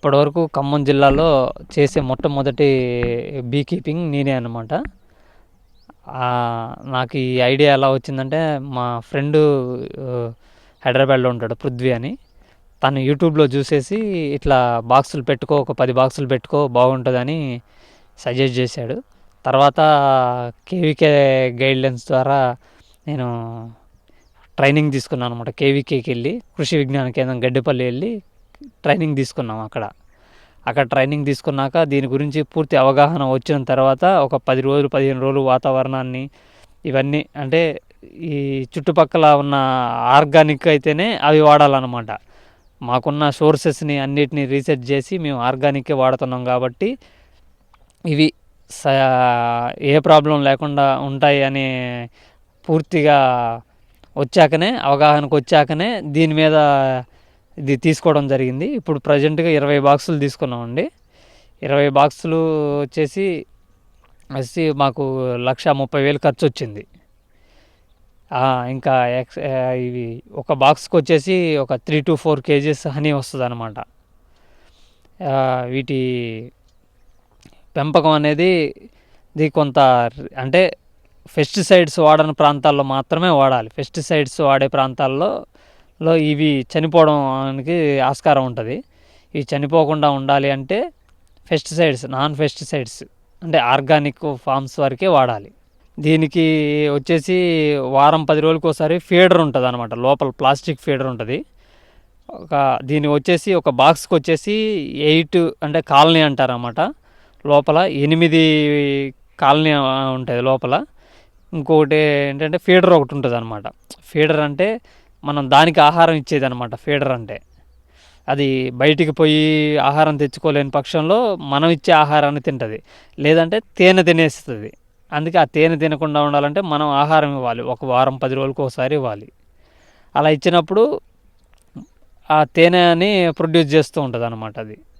ఇప్పటివరకు ఖమ్మం జిల్లాలో చేసే మొట్టమొదటి బీ కీపింగ్ నేనే అనమాట నాకు ఈ ఐడియా ఎలా వచ్చిందంటే మా ఫ్రెండ్ హైదరాబాద్లో ఉంటాడు పృథ్వీ అని. తను యూట్యూబ్లో చూసేసి ఇట్లా బాక్సులు పెట్టుకో ఒక పది బాక్సులు పెట్టుకో బాగుంటుందని సజెస్ట్ చేశాడు. తర్వాత కేవీకే గైడ్లైన్స్ ద్వారా నేను ట్రైనింగ్ తీసుకున్నాను అనమాట కేవీకేకి వెళ్ళి కృషి విజ్ఞాన కేంద్రం గడ్డపల్లి వెళ్ళి ట్రైనింగ్ తీసుకున్నాం అక్కడ. అక్కడ ట్రైనింగ్ తీసుకున్నాక దీని గురించి పూర్తి అవగాహన వచ్చిన తర్వాత ఒక పది రోజులు పదిహేను రోజులు వాతావరణాన్ని ఇవన్నీ అంటే ఈ చుట్టుపక్కల ఉన్న ఆర్గానిక్ అయితేనే అవి వాడాలన్నమాట. మాకున్న సోర్సెస్ని అన్నిటిని రీసెర్చ్ చేసి మేము ఆర్గానిక్కే వాడుతున్నాం కాబట్టి ఇవి స ఏ ప్రాబ్లం లేకుండా ఉంటాయి అని పూర్తిగా వచ్చాకనే అవగాహనకు వచ్చాకనే దీని మీద ఇది తీసుకోవడం జరిగింది. ఇప్పుడు ప్రజెంట్గా ఇరవై బాక్సులు తీసుకున్నామండి. ఇరవై బాక్సులు వచ్చేసి వచ్చి మాకు లక్ష ముప్పై వేలు ఖర్చు వచ్చింది. ఇంకా ఎక్స్ ఇవి ఒక బాక్స్కి వచ్చేసి ఒక three to four KGs honey వస్తుంది అనమాట వీటి పెంపకం అనేది ఇది కొంత అంటే పెస్టిసైడ్స్ వాడని ప్రాంతాల్లో మాత్రమే వాడాలి. పెస్టిసైడ్స్ వాడే ప్రాంతాల్లో లో ఇవి చనిపోవడానికి ఆస్కారం ఉంటుంది. ఇవి చనిపోకుండా ఉండాలి అంటే పెస్టిసైడ్స్ నాన్ పెస్టిసైడ్స్ అంటే ఆర్గానిక్ ఫార్మ్స్ వరకే వాడాలి. దీనికి వచ్చేసి వారం పది రోజులకి ఒకసారి ఫీడర్ ఉంటుంది అనమాట లోపల ప్లాస్టిక్ ఫీడర్ ఉంటుంది. ఒక దీని వచ్చేసి ఒక బాక్స్కి వచ్చేసి ఎయిట్ అంటే కాలనీ అంటారన్నమాట. లోపల ఎనిమిది కాలనీ ఉంటుంది లోపల. ఇంకొకటి ఏంటంటే ఫీడర్ ఒకటి ఉంటుంది అనమాట ఫీడర్ అంటే మనం దానికి ఆహారం ఇచ్చేది అనమాట ఫీడర్ అంటే. అది బయటికి పోయి ఆహారం తెచ్చుకోలేని పక్షంలో మనం ఇచ్చే ఆహారాన్ని తింటుంది. లేదంటే తేనె తినేస్తుంది. అందుకే ఆ తేనె తినకుండా ఉండాలంటే మనం ఆహారం ఇవ్వాలి. ఒక వారం పది రోజులకు ఒకసారి ఇవ్వాలి. అలా ఇచ్చినప్పుడు ఆ తేనెని ప్రొడ్యూస్ చేస్తూ ఉంటుంది అనమాట అది.